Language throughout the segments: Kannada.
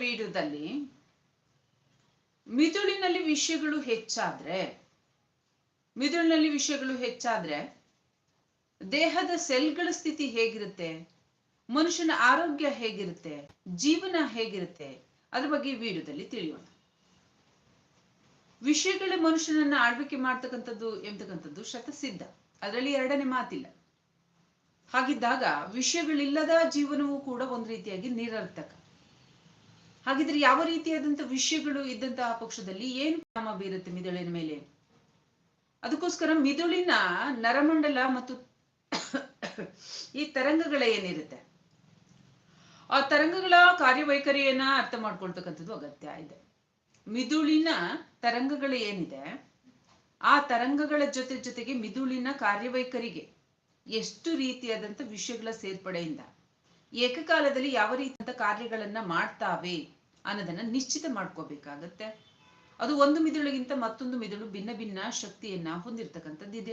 ವಿಡಿಯೋದಲ್ಲಿ ಮಿದುಳಿನಲ್ಲಿ ವಿಷಯಗಳು ಹೆಚ್ಚಾದ್ರೆ, ಮಿದುಳಿನಲ್ಲಿ ವಿಷಯಗಳು ಹೆಚ್ಚಾದ್ರೆ ದೇಹದ ಸೆಲ್ಗಳ ಸ್ಥಿತಿ ಹೇಗಿರುತ್ತೆ, ಮನುಷ್ಯನ ಆರೋಗ್ಯ ಹೇಗಿರುತ್ತೆ, ಜೀವನ ಹೇಗಿರುತ್ತೆ, ಅದ್ರ ಬಗ್ಗೆ ವಿಡಿಯೋದಲ್ಲಿ ತಿಳಿಯೋಣ. ವಿಷಯಗಳೇ ಮನುಷ್ಯನನ್ನ ಆಳ್ವಿಕೆ ಮಾಡ್ತಕ್ಕಂಥದ್ದು ಎಂತಕ್ಕಂಥದ್ದು ಶತಸಿದ್ಧ. ಅದರಲ್ಲಿ ಎರಡನೇ ಮಾತಿಲ್ಲ. ಹಾಗಿದ್ದಾಗ ವಿಷಯಗಳಿಲ್ಲದ ಜೀವನವೂ ಕೂಡ ಒಂದು ರೀತಿಯಾಗಿ ನಿರರ್ಥಕ. ಹಾಗಿದ್ರೆ ಯಾವ ರೀತಿಯಾದಂತಹ ವಿಷಯಗಳು ಇದ್ದಂತಹ ಪಕ್ಷದಲ್ಲಿ ಏನು ಪರಿಣಾಮ ಬೀರುತ್ತೆ ಮಿದುಳಿನ ಮೇಲೆ? ಅದಕ್ಕೋಸ್ಕರ ಮಿದುಳಿನ ನರಮಂಡಲ ಮತ್ತು ಈ ತರಂಗಗಳ ಏನಿರುತ್ತೆ? ಆ ತರಂಗಗಳ ಕಾರ್ಯವೈಖರಿಯನ್ನ ಅರ್ಥ ಮಾಡ್ಕೊಳ್ತಕ್ಕಂಥದ್ದು ಅಗತ್ಯ ಇದೆ. ಮಿದುಳಿನ ತರಂಗಗಳು ಏನಿದೆ? ಆ ತರಂಗಗಳ ಜೊತೆ ಜೊತೆಗೆ ಮಿದುಳಿನ ಕಾರ್ಯವೈಖರಿಗೆ ಎಷ್ಟು ರೀತಿಯಾದಂತ ವಿಷಯಗಳ ಸೇರ್ಪಡೆಯಿಂದ ಏಕಕಾಲದಲ್ಲಿ ಯಾವ ರೀತಿಯಂತ ಕಾರ್ಯಗಳನ್ನ ಮಾಡ್ತಾವೆ ಅನ್ನೋದನ್ನ ನಿಶ್ಚಿತ ಮಾಡ್ಕೋಬೇಕಾಗತ್ತೆ. ಅದು ಒಂದು ಮಿದುಳಿಗಿಂತ ಮತ್ತೊಂದು ಮಿದುಳು ಭಿನ್ನ ಭಿನ್ನ ಶಕ್ತಿಯನ್ನ ಹೊಂದಿರತಕ್ಕಂಥದ್ದಿದೆ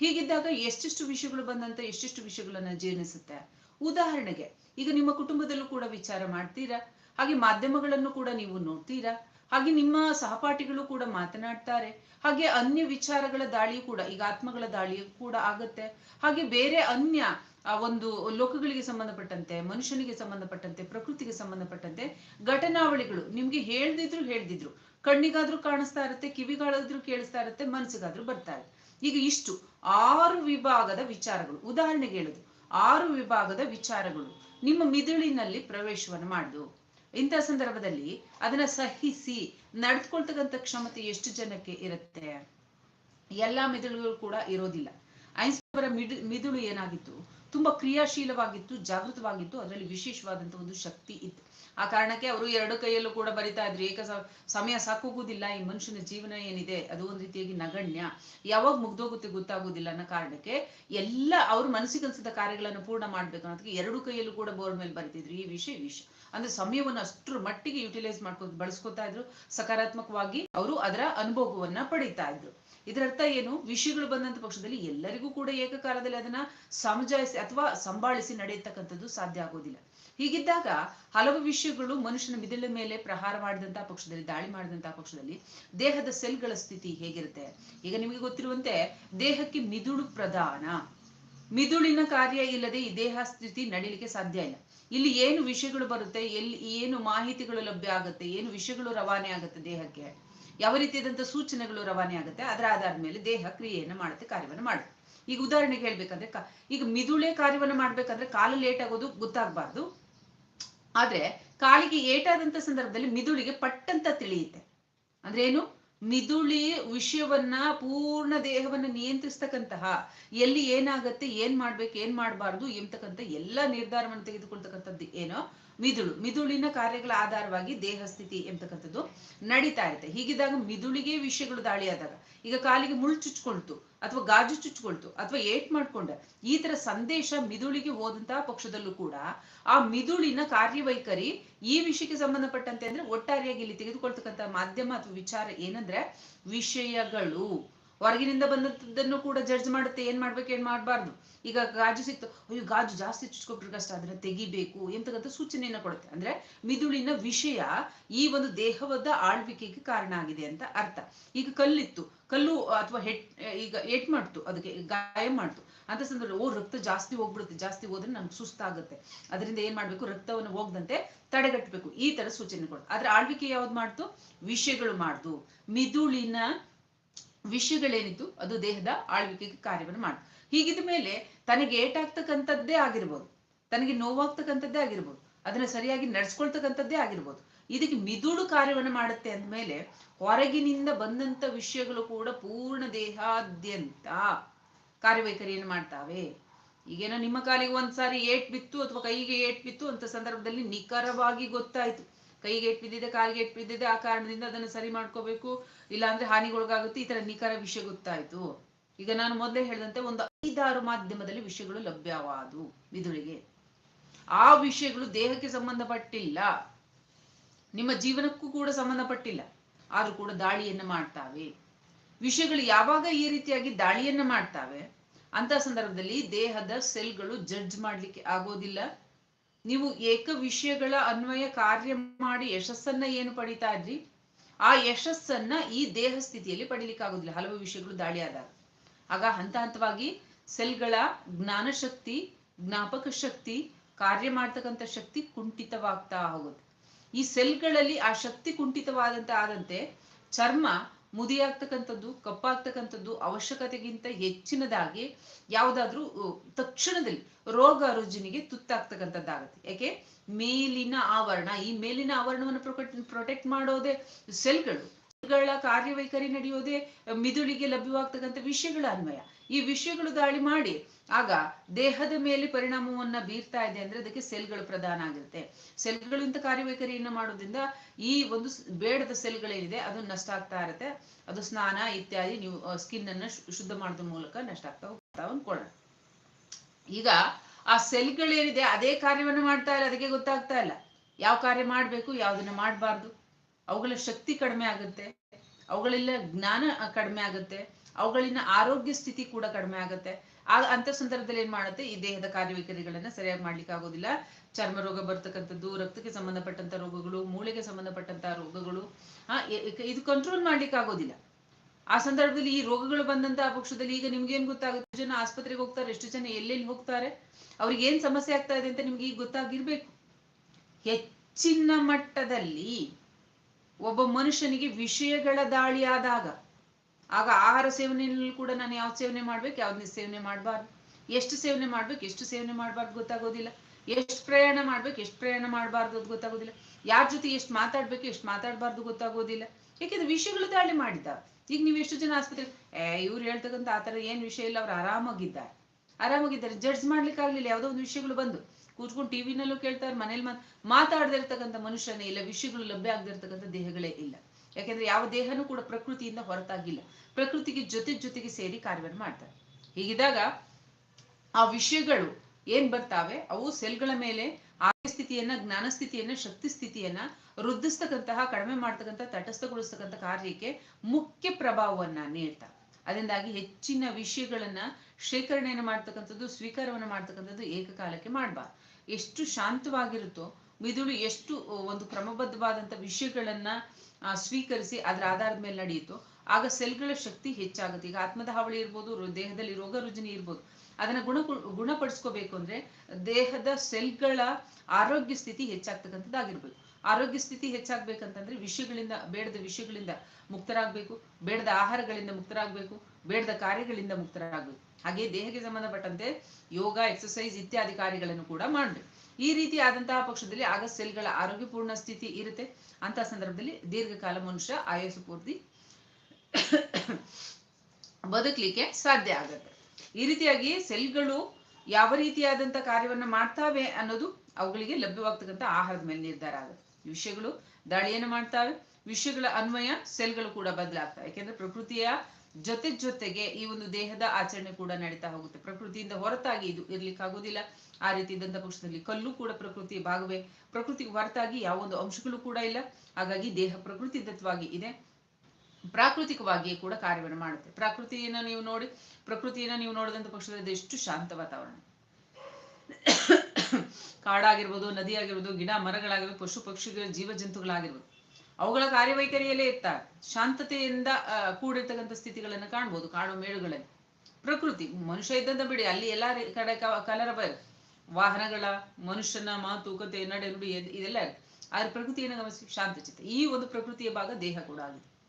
ಹೀಗಿದ್ದಾಗ ಎಷ್ಟೆಷ್ಟು ವಿಷಯಗಳು ಬಂದಂತ ಎಷ್ಟೆಷ್ಟು ವಿಷಯಗಳನ್ನ ಜೀರ್ಣಿಸುತ್ತೆ? ಉದಾಹರಣೆಗೆ, ಈಗ ನಿಮ್ಮ ಕುಟುಂಬದಲ್ಲೂ ಕೂಡ ವಿಚಾರ ಮಾಡ್ತೀರಾ? ಹಾಗೆ ಮಾಧ್ಯಮಗಳನ್ನು ಕೂಡ ನೀವು ನೋಡ್ತೀರಾ? ಹಾಗೆ ನಿಮ್ಮ ಸಹಪಾಠಿಗಳು ಕೂಡ ಮಾತನಾಡ್ತಾರೆ. ಹಾಗೆ ಅನ್ಯ ವಿಚಾರಗಳ ದಾಳಿಯೂ ಕೂಡ, ಈಗ ಆತ್ಮಗಳ ದಾಳಿ ಕೂಡ ಆಗತ್ತೆ. ಹಾಗೆ ಬೇರೆ ಅನ್ಯ ಆ ಒಂದು ಲೋಕಗಳಿಗೆ ಸಂಬಂಧಪಟ್ಟಂತೆ, ಮನುಷ್ಯನಿಗೆ ಸಂಬಂಧಪಟ್ಟಂತೆ, ಪ್ರಕೃತಿಗೆ ಸಂಬಂಧಪಟ್ಟಂತೆ ಘಟನಾವಳಿಗಳು, ನಿಮ್ಗೆ ಹೇಳ್ದಿದ್ರು ಹೇಳ್ದಿದ್ರು. ಕಣ್ಣಿಗಾದ್ರೂ ಕಾಣಿಸ್ತಾ ಇರುತ್ತೆ, ಕಿವಿಗಾದ್ರೂ ಕೇಳಿಸ್ತಾ ಇರುತ್ತೆ, ಮನಸ್ಸಿಗಾದ್ರೂ ಬರ್ತಾ ಇರುತ್ತೆ. ಈಗ ಇಷ್ಟು, ಆರು ವಿಭಾಗದ ವಿಚಾರಗಳು. ಉದಾಹರಣೆಗೆ ಹೇಳುದು, ಆರು ವಿಭಾಗದ ವಿಚಾರಗಳು. ನಿಮ್ಮ ಮಿದುಳಿನಲ್ಲಿ ಪ್ರವೇಶವನ್ನು ಮಾಡುದು. ಇಂಥ ಸಂದರ್ಭದಲ್ಲಿ ಅದನ್ನ ಸಹಿಸಿ ನಡೆದುಕೊಳ್ತಕ್ಕಂಥ ಕ್ಷಮತೆ ಎಷ್ಟು ಜನಕ್ಕೆ ಇರುತ್ತೆ? ಎಲ್ಲಾ ಮಿದುಳುಗಳು ಕೂಡ ಇರೋದಿಲ್ಲ. ಐನ್ಸ್ಟೈನ್ ಮಿದು, ಮಿದುಳು ಏನಾಗಿತ್ತು? ತುಂಬಾ ಕ್ರಿಯಾಶೀಲವಾಗಿತ್ತು, ಜಾಗೃತವಾಗಿತ್ತು, ಅದರಲ್ಲಿ ವಿಶೇಷವಾದಂತ ಒಂದು ಶಕ್ತಿ ಇತ್ತು. ಆ ಕಾರಣಕ್ಕೆ ಅವರು ಎರಡು ಕೈಯಲ್ಲೂ ಕೂಡ ಬರಿತಾ ಇದ್ರು. ಏಕ ಸಮಯ ಸಾಕೋಗುದಿಲ್ಲ, ಈ ಮನುಷ್ಯನ ಜೀವನ ಏನಿದೆ, ಅದು ಒಂದ್ ರೀತಿಯಾಗಿ ನಗಣ್ಯ. ಯಾವಾಗ ಮುಗ್ದೋಗುತ್ತೆ ಗೊತ್ತಾಗೋದಿಲ್ಲ ಅನ್ನೋ ಕಾರಣಕ್ಕೆ ಎಲ್ಲ ಅವ್ರ ಮನಸ್ಸಿಗೆ ಅನ್ಸಿದ ಕಾರ್ಯಗಳನ್ನು ಪೂರ್ಣ ಮಾಡ್ಬೇಕು ಅನ್ನೋದಕ್ಕೆ ಎರಡು ಕೈಯಲ್ಲೂ ಕೂಡ ಬೋರ್ಡ್ ಮೇಲೆ ಬರಿತಿದ್ರು. ಈ ವಿಷಯ ವಿಷಯ ಅಂದ್ರೆ ಸಮಯವನ್ನು ಅಷ್ಟರ ಮಟ್ಟಿಗೆ ಯುಟಿಲೈಸ್ ಮಾಡ್ಕೊ, ಬಳಸ್ಕೊತಾ ಇದ್ರು. ಸಕಾರಾತ್ಮಕವಾಗಿ ಅವರು ಅದರ ಅನುಭವವನ್ನ ಪಡೀತಾ ಇದ್ರು. ಇದರರ್ಥ ಏನು? ವಿಷಯಗಳು ಬಂದಂತ ಪಕ್ಷದಲ್ಲಿ ಎಲ್ಲರಿಗೂ ಕೂಡ ಏಕಕಾಲದಲ್ಲಿ ಅದನ್ನ ಸಮಜಾಯಿಸಿ ಅಥವಾ ಸಂಭಾಳಿಸಿ ನಡೆಯತಕ್ಕಂಥದ್ದು ಸಾಧ್ಯ ಆಗೋದಿಲ್ಲ. ಹೀಗಿದ್ದಾಗ ಹಲವು ವಿಷಯಗಳು ಮನುಷ್ಯನ ಮಿದುಳ ಮೇಲೆ ಪ್ರಹಾರ ಮಾಡಿದಂತಹ ಪಕ್ಷದಲ್ಲಿ, ದಾಳಿ ಮಾಡಿದಂತಹ ಪಕ್ಷದಲ್ಲಿ ದೇಹದ ಸೆಲ್ಗಳ ಸ್ಥಿತಿ ಹೇಗಿರುತ್ತೆ? ಈಗ ನಿಮಗೆ ಗೊತ್ತಿರುವಂತೆ ದೇಹಕ್ಕೆ ಮಿದುಳು ಪ್ರಧಾನ. ಮಿದುಳಿನ ಕಾರ್ಯ ಇಲ್ಲದೆ ಈ ದೇಹ ಸ್ಥಿತಿ ನಡೀಲಿಕ್ಕೆ ಸಾಧ್ಯ ಇಲ್ಲ. ಇಲ್ಲಿ ಏನು ವಿಷಯಗಳು ಬರುತ್ತೆ, ಎಲ್ಲಿ ಏನು ಮಾಹಿತಿಗಳು ಲಭ್ಯ ಆಗುತ್ತೆ, ಏನು ವಿಷಯಗಳು ರವಾನೆ ಆಗುತ್ತೆ ದೇಹಕ್ಕೆ? ಯಾವ ರೀತಿಯಾದಂಥ ಸೂಚನೆಗಳು ರವಾನೆ ಆಗುತ್ತೆ, ಅದರ ಆಧಾರದ ಮೇಲೆ ದೇಹ ಕ್ರಿಯೆಯನ್ನು ಮಾಡುತ್ತೆ, ಕಾರ್ಯವನ್ನು ಮಾಡುತ್ತೆ. ಈಗ ಉದಾಹರಣೆಗೆ ಹೇಳ್ಬೇಕಂದ್ರೆ ಈಗ ಮಿದುಳೆ ಕಾರ್ಯವನ್ನು ಮಾಡ್ಬೇಕಂದ್ರೆ ಕಾಲು ಲೇಟ್ ಆಗೋದು ಗೊತ್ತಾಗಬಾರ್ದು. ಆದ್ರೆ ಕಾಲಿಗೆ ಏಟಾದಂತ ಸಂದರ್ಭದಲ್ಲಿ ಮಿದುಳಿಗೆ ಪಟ್ಟಂತ ತಿಳಿಯುತ್ತೆ. ಅಂದ್ರೆ ಏನು? ಮಿದುಳಿ ವಿಷಯವನ್ನ, ಪೂರ್ಣ ದೇಹವನ್ನ ನಿಯಂತ್ರಿಸ್ತಕ್ಕಂತಹ, ಎಲ್ಲಿ ಏನಾಗತ್ತೆ, ಏನ್ ಮಾಡ್ಬೇಕು, ಏನ್ ಮಾಡಬಾರ್ದು ಎಂತಕ್ಕಂಥ ಎಲ್ಲಾ ನಿರ್ಧಾರವನ್ನು ತೆಗೆದುಕೊಳ್ತಕ್ಕಂಥದ್ದು ಏನೋ? ಮಿದುಳು, ಮಿದುಳಿನ ಕಾರ್ಯಗಳ ಆಧಾರವಾಗಿ ದೇಹ ಸ್ಥಿತಿ ಎಂತಕ್ಕಂಥದ್ದು ನಡೀತಾ ಇರುತ್ತೆ. ಹೀಗಿದ್ದಾಗ ಮಿದುಳಿಗೆ ವಿಷಯಗಳು ದಾಳಿ ಆದಾಗ ಈಗ ಕಾಲಿಗೆ ಮುಳ್ಳು ಚುಚ್ಕೊಳ್ತು, ಅಥವಾ ಗಾಜು ಚುಚ್ಕೊಳ್ತು, ಅಥವಾ ಏಟ್ ಮಾಡ್ಕೊಂಡ, ಈ ತರ ಸಂದೇಶ ಮಿದುಳಿಗೆ ಹೋದಂತಹ ಪಕ್ಷದಲ್ಲೂ ಕೂಡ ಆ ಮಿದುಳಿನ ಕಾರ್ಯವೈಖರಿ ಈ ವಿಷಯಕ್ಕೆ ಸಂಬಂಧಪಟ್ಟಂತೆ ಅಂದ್ರೆ ಒಟ್ಟಾರೆಯಾಗಿ ಇಲ್ಲಿ ತೆಗೆದುಕೊಳ್ತಕ್ಕಂಥ ಮಾಧ್ಯಮ ಅಥವಾ ವಿಚಾರ ಏನಂದ್ರೆ ವಿಷಯಗಳು. ಹೊರಗಿನಿಂದ ಬಂದದ್ದನ್ನು ಕೂಡ ಜಡ್ಜ್ ಮಾಡುತ್ತೆ, ಏನ್ ಮಾಡ್ಬೇಕು, ಏನ್ ಮಾಡಬಾರ್ದು. ಈಗ ಗಾಜು ಸಿಕ್ತು, ಅಯ್ಯೋ, ಗಾಜು ಜಾಸ್ತಿ ಚುಚ್ಕೊಬಿಟ್ರೆ ಕಷ್ಟ ಅದನ್ನ ತೆಗಿಬೇಕು, ಎಂತಕ್ಕಂಥ ಸೂಚನೆಯನ್ನ ಕೊಡುತ್ತೆ. ಅಂದ್ರೆ ಮಿದುಳಿನ ವಿಷಯ ಈ ಒಂದು ದೇಹವದ ಆಳ್ವಿಕೆಗೆ ಕಾರಣ ಆಗಿದೆ ಅಂತ ಅರ್ಥ. ಈಗ ಕಲ್ಲಿತ್ತು, ಕಲ್ಲು ಅಥವಾ ಹೆಟ್, ಈಗ ಏಟ್ ಮಾಡ್ತು, ಅದಕ್ಕೆ ಗಾಯ ಮಾಡ್ತು. ಅಂತ ಸಂದರ್ಭ ಓ, ರಕ್ತ ಜಾಸ್ತಿ ಹೋಗ್ಬಿಡುತ್ತೆ, ಜಾಸ್ತಿ ಹೋದ್ರೆ ನಮ್ಗೆ ಸುಸ್ತಾಗುತ್ತೆ. ಅದರಿಂದ ಏನ್ ಮಾಡ್ಬೇಕು, ರಕ್ತವನ್ನು ಹೋಗದಂತೆ ತಡೆಗಟ್ಟಬೇಕು, ಈ ತರ ಸೂಚನೆ ಕೊಡ್ತು ಆದ್ರೆ ಆಳ್ವಿಕೆ ಯಾವ್ದು ಮಾಡ್ತು? ವಿಷಯಗಳು ಮಾಡ್ತು ಮಿದುಳಿನ ವಿಷಯಗಳೇನಿತ್ತು ಅದು ದೇಹದ ಆಳ್ವಿಕೆಗೆ ಕಾರ್ಯವನ್ನು ಮಾಡ್ತು ಹೀಗಿದ ಮೇಲೆ ತನಗೆ ಏಟಾಗ್ತಕ್ಕಂಥದ್ದೇ ಆಗಿರ್ಬೋದು. ತನಗೆ ನೋವಾಗ್ತಕ್ಕಂಥದ್ದೇ ಆಗಿರ್ಬೋದು. ಅದನ್ನ ಸರಿಯಾಗಿ ನಡ್ಸ್ಕೊಳ್ತಕ್ಕಂಥದ್ದೇ ಆಗಿರ್ಬೋದು. ಇದಕ್ಕೆ ಮಿದುಳು ಕಾರ್ಯವನ್ನು ಮಾಡುತ್ತೆ ಅಂದಮೇಲೆ ಹೊರಗಿನಿಂದ ಬಂದಂತ ವಿಷಯಗಳು ಕೂಡ ಪೂರ್ಣ ದೇಹಾದ್ಯಂತ ಕಾರ್ಯವೈಖರಿಯನ್ನು ಮಾಡ್ತಾವೆ. ಈಗೇನೋ ನಿಮ್ಮ ಕಾಲಿಗೆ ಒಂದ್ಸಾರಿ ಏಟ್ ಬಿತ್ತು ಅಥವಾ ಕೈಗೆ ಏಟ್ ಬಿತ್ತು ಅಂತ ಸಂದರ್ಭದಲ್ಲಿ ನಿಖರವಾಗಿ ಗೊತ್ತಾಯ್ತು. ಕೈಗೆ ಏಟ್ ಬಿದ್ದಿದೆ, ಕಾಲಿಗೆ ಏಟ್ ಬಿದ್ದಿದೆ, ಆ ಕಾರಣದಿಂದ ಅದನ್ನು ಸರಿ ಮಾಡ್ಕೋಬೇಕು. ಇಲ್ಲ ಅಂದ್ರೆ ಹಾನಿಗೊಳಗಾಗುತ್ತೆ, ಈ ತರ ನಿಖರ ವಿಷಯ ಗೊತ್ತಾಯ್ತು. ಈಗ ನಾನು ಮೊದಲೇ ಹೇಳಿದಂತೆ ಒಂದು ಐದಾರು ಮಾಧ್ಯಮದಲ್ಲಿ ವಿಷಯಗಳು ಲಭ್ಯವಾದವು ಮಿದುಳಿಗೆ. ಆ ವಿಷಯಗಳು ದೇಹಕ್ಕೆ ಸಂಬಂಧಪಟ್ಟಿಲ್ಲ. ನಿಮ್ಮ ಜೀವನಕ್ಕೂ ಕೂಡ ಸಂಬಂಧಪಟ್ಟಿಲ್ಲ. ಆದ್ರೂ ಕೂಡ ದಾಳಿಯನ್ನ ಮಾಡ್ತಾವೆ. ವಿಷಯಗಳು ಯಾವಾಗ ಈ ರೀತಿಯಾಗಿ ದಾಳಿಯನ್ನ ಮಾಡ್ತಾವೆ? ಅಂತ ಸಂದರ್ಭದಲ್ಲಿ ದೇಹದ ಸೆಲ್ಗಳು ಜಡ್ಜ್ ಮಾಡ್ಲಿಕ್ಕೆ ಆಗೋದಿಲ್ಲ. ನೀವು ಏಕ ವಿಷಯಗಳ ಅನ್ವಯ ಕಾರ್ಯ ಮಾಡಿ ಯಶಸ್ಸನ್ನ ಏನು ಪಡಿತಾ ಇದ್ರಿ? ಆ ಯಶಸ್ಸನ್ನ ಈ ದೇಹ ಸ್ಥಿತಿಯಲ್ಲಿ ಪಡಿಲಿಕ್ಕಾಗೋದಿಲ್ಲ ಹಲವು ವಿಷಯಗಳು ದಾಳಿ ಆದಾಗ. ಆಗ ಹಂತ ಹಂತವಾಗಿ ಸೆಲ್ಗಳ ಜ್ಞಾನ ಶಕ್ತಿ, ಜ್ಞಾಪಕ ಶಕ್ತಿ, ಕಾರ್ಯ ಮಾಡ್ತಕ್ಕಂಥ ಶಕ್ತಿ ಕುಂಠಿತವಾಗ್ತಾ ಹೋಗುತ್ತೆ. ಈ ಸೆಲ್ಗಳಲ್ಲಿ ಆ ಶಕ್ತಿ ಕುಂಠಿತವಾದಂತ ಆದಂತೆ ಚರ್ಮ ಮುದಿಯಾಗ್ತಕ್ಕಂಥದ್ದು, ಕಪ್ಪಾಗ್ತಕ್ಕಂಥದ್ದು ಅವಶ್ಯಕತೆಗಿಂತ ಹೆಚ್ಚಿನದಾಗಿ ಯಾವುದಾದ್ರೂ ತಕ್ಷಣದಲ್ಲಿ ರೋಗ ರುಜಿನಿಗೆ ತುತ್ತಾಗ್ತಕ್ಕಂಥದ್ದಾಗುತ್ತೆ. ಯಾಕೆ? ಮೇಲಿನ ಆವರಣ, ಈ ಮೇಲಿನ ಆವರಣವನ್ನು ಪ್ರೊಟೆಕ್ಟ್ ಪ್ರೊಟೆಕ್ಟ್ ಮಾಡೋದೇ ಸೆಲ್ಗಳು. ಗಳ ಕಾರ್ಯವೈಖರಿ ನಡೆಯೋದೇ ಮಿದುಳಿಗೆ ಲಭ್ಯವಾಗ್ತಕ್ಕಂಥ ವಿಷಯಗಳ ಅನ್ವಯ. ಈ ವಿಷಯಗಳು ದಾಳಿ ಮಾಡಿ, ಆಗ ದೇಹದ ಮೇಲೆ ಪರಿಣಾಮವನ್ನ ಬೀರ್ತಾ ಇದೆ ಅಂದ್ರೆ ಅದಕ್ಕೆ ಸೆಲ್ಗಳು ಪ್ರಧಾನ ಆಗಿರುತ್ತೆ. ಸೆಲ್ಗಳು ಇಂಥ ಕಾರ್ಯವೈಖರಿಯನ್ನ ಮಾಡೋದ್ರಿಂದ ಈ ಒಂದು ಬೇಡದ ಸೆಲ್ಗಳೇನಿದೆ ಅದು ನಷ್ಟ ಆಗ್ತಾ ಇರುತ್ತೆ. ಅದು ಸ್ನಾನ ಇತ್ಯಾದಿ ನೀವು ಸ್ಕಿನ್ ಅನ್ನ ಶುದ್ಧ ಮಾಡೋದ್ರ ಮೂಲಕ ನಷ್ಟ ಆಗ್ತಾ ಹೋಗ್ತಾ ಅಂದ್ಕೊಳ್ಳೋಣ ಈಗ ಆ ಸೆಲ್ಗಳೇನಿದೆ, ಅದೇ ಕಾರ್ಯವನ್ನು ಮಾಡ್ತಾ ಇಲ್ಲ, ಅದಕ್ಕೆ ಗೊತ್ತಾಗ್ತಾ ಇಲ್ಲ. ಯಾವ ಕಾರ್ಯ ಮಾಡ್ಬೇಕು, ಯಾವ್ದನ್ನ ಮಾಡಬಾರ್ದು. ಅವುಗಳ ಶಕ್ತಿ ಕಡಿಮೆ ಆಗುತ್ತೆ. ಅವುಗಳೆಲ್ಲ ಜ್ಞಾನ ಕಡಿಮೆ ಆಗುತ್ತೆ. ಅವುಗಳಿನ ಆರೋಗ್ಯ ಸ್ಥಿತಿ ಕೂಡ ಕಡಿಮೆ ಆಗುತ್ತೆ. ಆ ಅಂತ ಸಂದರ್ಭದಲ್ಲಿ ಏನ್ ಮಾಡುತ್ತೆ? ಈ ದೇಹದ ಕಾರ್ಯವೈಖರಿಗಳನ್ನ ಸರಿಯಾಗಿ ಮಾಡ್ಲಿಕ್ಕೆ ಆಗೋದಿಲ್ಲ. ಚರ್ಮ ರೋಗ ಬರ್ತಕ್ಕಂಥದ್ದು ರಕ್ತಕ್ಕೆ ಸಂಬಂಧಪಟ್ಟಂತ ರೋಗಗಳು ಮೂಳೆಗೆ ಸಂಬಂಧಪಟ್ಟಂತ ರೋಗಗಳು ಆ, ಇದು ಕಂಟ್ರೋಲ್ ಮಾಡ್ಲಿಕ್ಕೆ ಆಗೋದಿಲ್ಲ. ಆ ಸಂದರ್ಭದಲ್ಲಿ ಈ ರೋಗಗಳು ಬಂದಂತ ಪಕ್ಷದಲ್ಲಿ ಈಗ ನಿಮ್ಗೆ ಏನ್ ಗೊತ್ತಾಗುತ್ತೆ? ಜನ ಆಸ್ಪತ್ರೆಗೆ ಹೋಗ್ತಾರೆ ಎಷ್ಟು ಜನ ಎಲ್ಲೆಲ್ಲಿ ಹೋಗ್ತಾರೆ? ಅವ್ರಿಗೆ ಏನ್ ಸಮಸ್ಯೆ ಆಗ್ತಾ ಇದೆ ಅಂತ ನಿಮ್ಗೆ ಈಗ ಗೊತ್ತಾಗಿರ್ಬೇಕು. ಹೆಚ್ಚಿನ ಮಟ್ಟದಲ್ಲಿ ಒಬ್ಬ ಮನುಷ್ಯನಿಗೆ ವಿಷಯಗಳ ದಾಳಿ ಆದಾಗ ಆಗ ಆಹಾರ ಸೇವನೆಯಲ್ಲಿ ಕೂಡ ನಾನು ಯಾವ್ದು ಸೇವನೆ ಮಾಡ್ಬೇಕು ಯಾವ್ದನ್ನ ಸೇವನೆ ಮಾಡಬಾರ್ದು. ಎಷ್ಟು ಸೇವನೆ ಮಾಡ್ಬೇಕು, ಎಷ್ಟು ಸೇವನೆ ಮಾಡಬಾರ್ದು ಗೊತ್ತಾಗೋದಿಲ್ಲ. ಎಷ್ಟು ಪ್ರಯಾಣ ಮಾಡ್ಬೇಕು, ಎಷ್ಟು ಪ್ರಯಾಣ ಮಾಡಬಾರ್ದು ಅದು ಗೊತ್ತಾಗೋದಿಲ್ಲ. ಯಾರ ಜೊತೆ ಎಷ್ಟು ಮಾತಾಡ್ಬೇಕು, ಎಷ್ಟು ಮಾತಾಡಬಾರ್ದು ಗೊತ್ತಾಗೋದಿಲ್ಲ. ಯಾಕೆಂದ್ರೆ ವಿಷಯಗಳು ದಾಳಿ ಮಾಡಿದ್ದ ಈಗ ನೀವು ಎಷ್ಟು ಜನ ಆಸ್ಪತ್ರೆ, ಏ, ಇವ್ರು ಹೇಳ್ತಕ್ಕಂಥ ಆ ಥರ ಏನ್ ವಿಷಯ ಇಲ್ಲ, ಅವ್ರು ಆರಾಮಾಗಿದ್ದಾರೆ. ಆರಾಮಾಗಿದ್ದಾರೆ. ಜಡ್ಜ್ ಮಾಡ್ಲಿಕ್ಕೆ ಆಗಲಿಲ್ಲ ಯಾವ್ದೋ ಒಂದು ವಿಷಯಗಳು ಬಂದು. ಕೂತ್ಕೊಂಡು ಟಿವಿನಲ್ಲೂ ಕೇಳ್ತಾರೆ, ಮನೇಲಿ ಮಾತ್ ಮಾತಾಡದೇ ಇರ್ತಕ್ಕಂಥ ಮನುಷ್ಯನೇ ಇಲ್ಲ, ವಿಷಯಗಳು ಲಭ್ಯ ಆಗದಿರ್ತಕ್ಕಂಥ ದೇಹಗಳೇ ಇಲ್ಲ. ಯಾಕೆಂದ್ರೆ ಯಾವ ದೇಹನೂ ಕೂಡ ಪ್ರಕೃತಿಯಿಂದ ಹೊರತಾಗಿಲ್ಲ. ಪ್ರಕೃತಿಗೆ ಜೊತೆ ಜೊತೆಗೆ ಸೇರಿ ಕಾರ್ಯವನ್ನು ಮಾಡ್ತಾರೆ. ಹೀಗಿದ್ದಾಗ ಆ ವಿಷಯಗಳು ಏನ್ ಬರ್ತಾವೆ? ಅವು ಸೆಲ್ಗಳ ಮೇಲೆ ಆ ಸ್ಥಿತಿಯನ್ನ ಜ್ಞಾನ ಸ್ಥಿತಿಯನ್ನ ಶಕ್ತಿ ಸ್ಥಿತಿಯನ್ನ ವೃದ್ಧಿಸ್ತಕ್ಕಂತಹ, ಕಡಿಮೆ ಮಾಡ್ತಕ್ಕಂಥ, ತಟಸ್ಥಗೊಳಿಸ್ತಕ್ಕಂಥ ಕಾರ್ಯಕ್ಕೆ ಮುಖ್ಯ ಪ್ರಭಾವವನ್ನ ನೀಡ್ತಾವೆ. ಅದರಿಂದಾಗಿ ಹೆಚ್ಚಿನ ವಿಷಯಗಳನ್ನ ಶೇಖರಣೆಯನ್ನು ಮಾಡ್ತಕ್ಕಂಥದ್ದು, ಸ್ವೀಕಾರವನ್ನು ಮಾಡ್ತಕ್ಕಂಥದ್ದು ಏಕಕಾಲಕ್ಕೆ ಮಾಡಬಾರ್ದು. ಎಷ್ಟು ಶಾಂತವಾಗಿರುತ್ತೋ, ಮಿದುಳು ಎಷ್ಟು ಒಂದು ಕ್ರಮಬದ್ಧವಾದಂಥ ವಿಷಯಗಳನ್ನ ಸ್ವೀಕರಿಸಿ ಅದರ ಆಧಾರದ ಮೇಲೆ ನಡೆಯುತ್ತೋ, ಆಗ ಸೆಲ್ಗಳ ಶಕ್ತಿ ಹೆಚ್ಚಾಗುತ್ತೆ. ಈಗ ಆತ್ಮದ ಹಾವಳಿ ಇರ್ಬೋದು ದೇಹದಲ್ಲಿ ರೋಗ ರುಜಿನಿ ಇರ್ಬೋದು. ಅದನ್ನ ಗುಣ, ಗುಣಪಡಿಸ್ಕೋಬೇಕು ಅಂದ್ರೆ ದೇಹದ ಸೆಲ್ಗಳ ಆರೋಗ್ಯ ಸ್ಥಿತಿ ಹೆಚ್ಚಾಗ್ತಕ್ಕಂಥದ್ದಾಗಿರ್ಬೇಕು ಆರೋಗ್ಯ ಸ್ಥಿತಿ ಹೆಚ್ಚಾಗ್ಬೇಕಂತಂದ್ರೆ ವಿಷಯಗಳಿಂದ, ಬೇಡದ ವಿಷಯಗಳಿಂದ ಮುಕ್ತರಾಗಬೇಕು, ಬೇಡದ ಆಹಾರಗಳಿಂದ ಮುಕ್ತರಾಗಬೇಕು, ಬೇಡದ ಕಾರ್ಯಗಳಿಂದ ಮುಕ್ತರಾಗಬೇಕು. ಹಾಗೆ ದೇಹಕ್ಕೆ ಸಂಬಂಧಪಟ್ಟಂತೆ ಯೋಗ ಎಕ್ಸಸೈಸ್ ಇತ್ಯಾದಿ ಕಾರ್ಯಗಳನ್ನು ಕೂಡ ಮಾಡಬೇಕು. ಈ ರೀತಿ ಆದಂತಹ ಪಕ್ಷದಲ್ಲಿ ಆಗ ಸೆಲ್ಗಳ ಆರೋಗ್ಯಪೂರ್ಣ ಸ್ಥಿತಿ ಇರುತ್ತೆ. ಅಂತ ಸಂದರ್ಭದಲ್ಲಿ ದೀರ್ಘಕಾಲ ಮನುಷ್ಯ ಆಯಸ್ಸು ಪೂರ್ತಿ ಬದುಕಲಿಕ್ಕೆ ಸಾಧ್ಯ ಆಗುತ್ತೆ. ಈ ರೀತಿಯಾಗಿ ಸೆಲ್ಗಳು ಯಾವ ರೀತಿಯಾದಂತ ಕಾರ್ಯವನ್ನ ಮಾಡ್ತಾವೆ ಅನ್ನೋದು ಅವುಗಳಿಗೆ ಲಭ್ಯವಾಗ್ತಕ್ಕಂಥ ಆಹಾರದ ಮೇಲೆ ನಿರ್ಧಾರ ಆಗುತ್ತೆ. ವಿಷಯಗಳು ದಾಳಿಯನ್ನು ಮಾಡ್ತಾವೆ. ವಿಷಯಗಳ ಅನ್ವಯ ಸೆಲ್ಗಳು ಕೂಡ ಬದಲಾಗ್ತವೆ. ಯಾಕೆಂದ್ರೆ ಪ್ರಕೃತಿಯ ಜೊತೆ ಜೊತೆಗೆ ಈ ಒಂದು ದೇಹದ ಆಚರಣೆ ಕೂಡ ನಡೀತಾ ಹೋಗುತ್ತೆ. ಪ್ರಕೃತಿಯಿಂದ ಹೊರತಾಗಿ ಇದು ಇರ್ಲಿಕ್ಕೆ ಆಗೋದಿಲ್ಲ. ಆ ರೀತಿ ಇದ್ದಂತ ಪಕ್ಷದಲ್ಲಿ ಕಲ್ಲು ಕೂಡ ಪ್ರಕೃತಿಯ ಭಾಗವೇ. ಪ್ರಕೃತಿ ಹೊರತಾಗಿ ಯಾವೊಂದು ಅಂಶಗಳು ಕೂಡ ಇಲ್ಲ. ಹಾಗಾಗಿ ದೇಹ ಪ್ರಕೃತಿ ದತ್ತವಾಗಿ ಇದೆ. ಪ್ರಾಕೃತಿಕವಾಗಿಯೇ ಕೂಡ ಕಾರ್ಯವನ್ನು ಮಾಡುತ್ತೆ. ಪ್ರಕೃತಿಯನ್ನ ನೀವು ನೋಡಿ, ಪ್ರಕೃತಿಯನ್ನ ನೀವು ನೋಡಿದಂತ ಪಕ್ಷದಲ್ಲಿ ಎಷ್ಟು ಶಾಂತ ವಾತಾವರಣ. ಕಾಡಾಗಿರ್ಬೋದು ನದಿ ಆಗಿರ್ಬೋದು ಗಿಡ ಮರಗಳಾಗಿರ್ಬೋದು, ಪಶು ಪಕ್ಷಿಗಳ ಜೀವ ಜಂತುಗಳಾಗಿರ್ಬೋದು ಅವುಗಳ ಕಾರ್ಯವೈಖರಿಯಲ್ಲೇ ಇರ್ತಾರೆ ಶಾಂತತೆಯಿಂದ ಕೂಡಿರ್ತಕ್ಕಂಥ ಸ್ಥಿತಿಗಳನ್ನು ಕಾಣ್ಬೋದು, ಕಾಡು ಮೇಳುಗಳಲ್ಲಿ ಪ್ರಕೃತಿ, ಮನುಷ್ಯ ಇದ್ದಂತ ಬಿಡಿ, ಅಲ್ಲಿ ಎಲ್ಲಾ ಕಡೆ ಕಲರ ವಾಹನಗಳ, ಮನುಷ್ಯನ ಮಾತು, ಕತೆ, ನಡೆ, ನುಡಿ, ಇದ್- ಇದೆಲ್ಲ ಆದ್ರೆ ಪ್ರಕೃತಿಯನ್ನು ಗಮನಿಸಿ ಶಾಂತಚಿತ್ತ ಈ ಒಂದು ಪ್ರಕೃತಿಯ ಭಾಗ ದೇಹ ಕೂಡ ಆಗಿದೆ.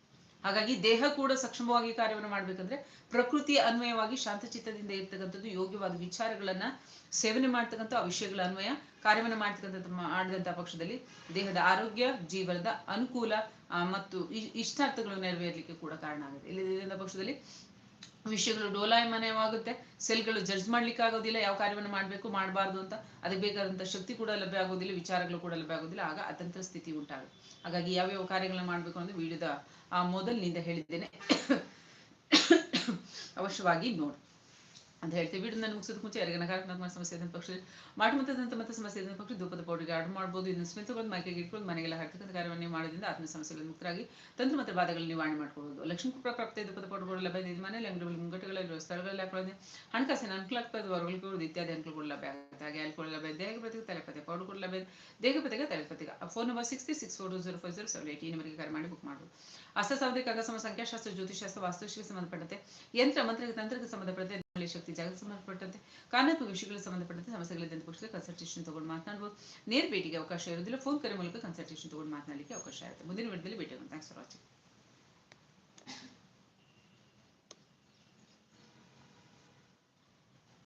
ಹಾಗಾಗಿ ದೇಹ ಕೂಡ ಸಕ್ಷಮವಾಗಿ ಕಾರ್ಯವನ್ನು ಮಾಡ್ಬೇಕಂದ್ರೆ ಪ್ರಕೃತಿ ಅನ್ವಯವಾಗಿ ಶಾಂತಚಿತ್ತದಿಂದ ಇರ್ತಕ್ಕಂಥದ್ದು ಯೋಗ್ಯವಾದ ವಿಚಾರಗಳನ್ನ ಸೇವನೆ ಮಾಡ್ತಕ್ಕಂಥ ಆ ವಿಷಯಗಳ ಅನ್ವಯ, ಕಾರ್ಯವನ್ನು ಮಾಡ್ತಕ್ಕಂಥದ್ದು ಮಾಡಿದಂಥ ಪಕ್ಷದಲ್ಲಿ ದೇಹದ ಆರೋಗ್ಯ, ಜೀವನದ ಅನುಕೂಲ ಮತ್ತು ಇಷ್ಟಾರ್ಥಗಳು ನೆರವೇರಲಿಕ್ಕೆ ಕೂಡ ಕಾರಣ ಆಗುತ್ತೆ. ಇಲ್ಲಿ ಪಕ್ಷದಲ್ಲಿ ವಿಷಯಗಳು ಡೋಲಾಯಮಾನವಾಗುತ್ತೆ ಸೆಲ್ಗಳು ಜಡ್ಜ್ ಮಾಡ್ಲಿಕ್ಕೆ ಆಗೋದಿಲ್ಲ, ಯಾವ ಕಾರ್ಯವನ್ನು ಮಾಡಬೇಕು, ಮಾಡಬಾರ್ದು ಅಂತ ಅದಕ್ಕೆ ಬೇಕಾದಂಥ ಶಕ್ತಿ ಕೂಡ ಲಭ್ಯ ಆಗೋದಿಲ್ಲ, ವಿಚಾರಗಳು ಕೂಡ ಲಭ್ಯ ಆಗೋದಿಲ್ಲ. ಆಗ ಅತಂತ್ರ ಸ್ಥಿತಿ ಉಂಟಾಗುತ್ತೆ. ಹಾಗಾಗಿ ಯಾವ್ಯಾವ ಕಾರ್ಯಗಳನ್ನ ಮಾಡಬೇಕು ಅಂದ್ರೆ ವಿಡಿಯೋದ ಆ ಮೊದಲಿನಿಂದ ಹೇಳಿದ್ದೇನೆ. ಅವಶ್ಯವಾಗಿ ನೋಡಿ. ಅಂತ ಹೇಳ್ತೀವಿ. ವಿಡಿಯೋ ನನ್ನ ಮುಗಿಸೋದಕ್ಕೆ ಮುಂಚೆ ಯಾರಿಗೆ ನಕಾರಾತ್ಮಕ ಸಮಸ್ಯೆ ಇದ್ದ ಪಕ್ಷ. ಮಾಟ ತಂತ್ರ ಮತ್ತೆ ಸಮಸ್ಯೆ ಇದ್ದ ಪಕ್ಷ? ಧೂಪದ ಪೌಡರ್ಗೆ ಆರ್ಡರ್ ಮಾಡ್ಬೋದು. ಇದನ್ನು ಸ್ಮಿತ್ ಬಂದು ಮೈಕೆಗೆ ಇಟ್ಕೊಂಡು ಮನೆಗೆಲ್ಲ ಹಾಕ್ತಕ್ಕಂಥ ಕಾರ್ಯವನ್ನು ಮಾಡೋದ್ರಿಂದ ಆತ್ಮ ಸಮಸ್ಯೆಗಳು ಮುಕ್ತರಾಗಿ ತಂತ್ರ ಮತ್ತು ಬಾಧೆಗಳನ್ನು ನಿವಾರಣೆ ಮಾಡ್ಕೊಳ್ಬೋದು ಲಕ್ಷ್ಮೀ ಕೃಪಾ ಪ್ರಾಪ್ತಿ ಧೂಪದ ಪೌಡರ್ಗಳು ಲಭ್ಯ ಇದೆ. ಮನೆಯಲ್ಲಿ ಅಂಗಡಿಗಳು ಮುಂಗಟ್ಟುಗಳಲ್ಲಿ ಸ್ಥಳಗಳಲ್ಲಿ ಹಾಕೊಳ್ಳಿ ಹಣಕಾಸಿನ ಅನುಕೂಲಾಗ್ತದೆ ವರ್ಗಗಳು ಇತ್ಯಾದಿ ಅನುಕೂಲಗಳು ಲಭ್ಯ ಆಗುತ್ತೆ. ಹಾಗೆ ಅಲ್ಕೋಳ ಲಭ್ಯ ದೇಹಪತಿಗೆ ತಲೆಪತಿ ತಲೆಪತಿ ಕೂಡ ಲಭ್ಯ ದೇಹ ಪ್ರತಿಗೆ ತಲೆಪತಿಗೆ phone number six three six four two zero five zero seven eight ಈ ನಂಬರ್ಗೆ ಕರೆ ಮಾಡಿ ಬುಕ್ ಮಾಡ್ಬೋದು. ಅಸ್ತ ಸಾಧಕ ಅಗಸಮ ಸಂಖ್ಯಾಶಾಸ್ತ್ರ ಜ್ಯೋತಿಷಾಸ್ತ್ರ ವಾಸ್ತುಶಿಗೆ ಸಂಬಂಧಪಟ್ಟಂತೆ, ಯಂತ್ರ ಮಂತ್ರ ತಂತ್ರಕ್ಕೆ ಸಂಬಂಧಪಟ್ಟಂತೆ ಶಕ್ತಿ, ಜಾಗಕ್ಕೆ ಸಂಬಂಧಪಟ್ಟಂತೆ, ಕಾನೂನು ವಿಷಯಗಳಿಗೆ ಸಂಬಂಧಪಟ್ಟಂತೆ ಸಮಸ್ಯೆಗಳಿದ್ದಂತ ಪಕ್ಷದಲ್ಲಿ ಕನ್ಸಲ್ಟೇಷನ್ ತಗೊಂಡು ಮಾತನಾಡಬಹುದು ನೇರ ಭೇಟಿಗೆ ಅವಕಾಶ ಇರೋದಿಲ್ಲ ಫೋನ್ ಕರೆ ಮೂಲಕ ಕನ್ಸಲ್ಟೇಷನ್ ತಗೊಂಡು ಮಾತನಾಡಲಿಕ್ಕೆ ಅವಕಾಶ ಇರುತ್ತೆ. ಮುಂದಿನ ವಿಡಿಯೋದಲ್ಲಿ ಭೇಟಿ ಥ್ಯಾಂಕ್ಸ್ ಫಾರ್ ವಾಚಿಂಗ್